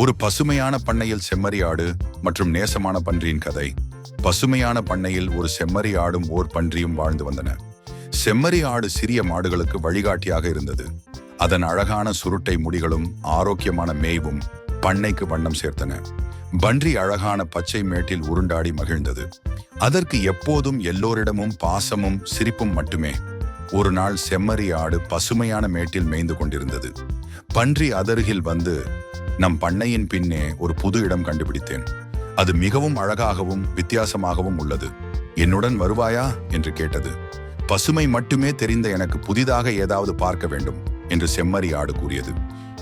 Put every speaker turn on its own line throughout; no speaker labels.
ஒரு பசுமையான பண்ணையில் செம்மறி ஆடு மற்றும் நேசமான பன்றியின் கதை. பசுமையான பண்ணையில் ஒரு செம்மறி ஆடும் ஓர் பன்றியும் வாழ்ந்து வந்தன. செம்மறி ஆடு சிறிய மாடுகளுக்கு வழிகாட்டியாக இருந்தது. அதன் அழகான சுருட்டை முடிகளும் ஆரோக்கியமான மேய்வும் பண்ணைக்கு வண்ணம் சேர்த்தன. பன்றி அழகான பச்சை மேட்டில் உருண்டாடி மகிழ்ந்தது. அதற்கு எப்போதும் எல்லோரிடமும் பாசமும் சிரிப்பும் மட்டுமே. ஒரு நாள் செம்மறி ஆடு பசுமையான மேட்டில் மேய்ந்து கொண்டிருந்தது. பன்றி அதருகில் வந்து நம் பண்ணையின் பின்னே ஒரு புது இடம் கண்டுபிடித்தேன். அது மிகவும் அழகாகவும் வித்தியாசமாகவும் உள்ளது. என்னுடன் வருவாயா? என்று கேட்டது. பசுமை மட்டுமே தெரிந்த எனக்கு புதிதாக ஏதாவது பார்க்க வேண்டும் என்று செம்மறி ஆடு கூறியது.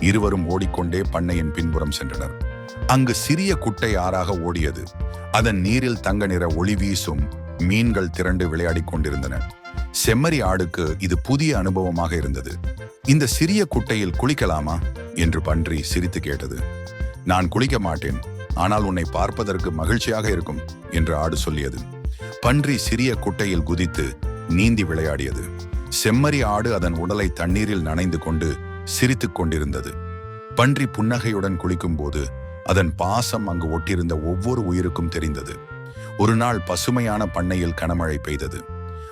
இருவரும் ஓடிக்கொண்டே பண்ணையின் பின்புறம் சென்றனர். அங்கு சிறிய குட்டை ஆறாக ஓடியது. அதன் நீரில் தங்க நிற ஒளி வீசும் மீன்கள் திரண்டு விளையாடிக் கொண்டிருந்தன. செம்மறி ஆடுக்கு இது புதிய அனுபவமாக இருந்தது. இந்த சிறிய குட்டையில் குளிக்கலாமா? என்று பன்றி சிரித்து கேட்டது. நான் குளிக்க மாட்டேன். ஆனால் உன்னை பார்ப்பதற்கு மகிழ்ச்சியாக இருக்கும் என்று ஆடு சொல்லியது. பன்றி சிறிய குட்டையில் குதித்து நீந்தி விளையாடியது. செம்மறி ஆடு அதன் உடலை தண்ணீரில் நனைந்து கொண்டு சிரித்துக் கொண்டிருந்தது. பன்றி புன்னகையுடன் குளிக்கும்போது அதன் பாசம் அங்கு ஒட்டியிருந்த ஒவ்வொரு உயிருக்கும் தெரிந்தது. ஒரு நாள் பசுமையான பண்ணையில் கனமழை பெய்தது.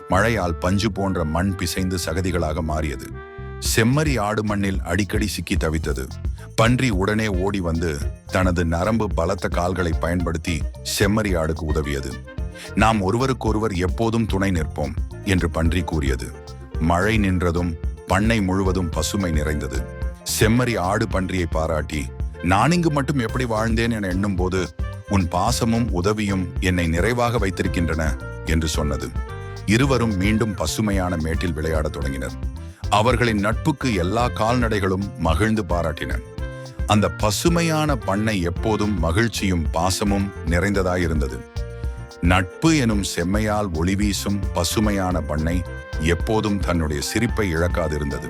மழையால் பஞ்சு போன்ற மண் பிசைந்து சகதிகளாக மாறியது. செம்மறி ஆடு மண்ணில் அடிக்கடி சிக்கி தவித்தது. பன்றி உடனே ஓடி வந்து தனது நரம்பு பலத்த கால்களை பயன்படுத்தி செம்மறி ஆடுக்கு உதவியது. நாம் ஒருவருக்கொருவர் எப்போதும் துணை நிற்போம் என்று பன்றி கூறியது. மழை நின்றதும் பண்ணை முழுவதும் பசுமை நிறைந்தது. செம்மறி ஆடு பன்றியை பாராட்டி நான் இங்கு மட்டும் எப்படி வாழ்ந்தேன் என எண்ணும் போது உன் பாசமும் உதவியும் என்னை நிறைவாக வைத்திருக்கின்றன என்று சொன்னது. இருவரும் மீண்டும் பசுமையான மேட்டில் விளையாடத் தொடங்கினர். அவர்களின் நட்புக்கு எல்லா கால்நடைகளும் மகிழ்ந்து பாராட்டின. அந்த பசுமையான பண்ணை எப்போதும் மகிழ்ச்சியும் பாசமும் நிறைந்ததாயிருந்தது. நட்பு எனும் செம்மையால் ஒளி வீசும் பசுமையான பண்ணை எப்போதும் தன்னுடைய சிரிப்பை இழக்காதிருந்தது.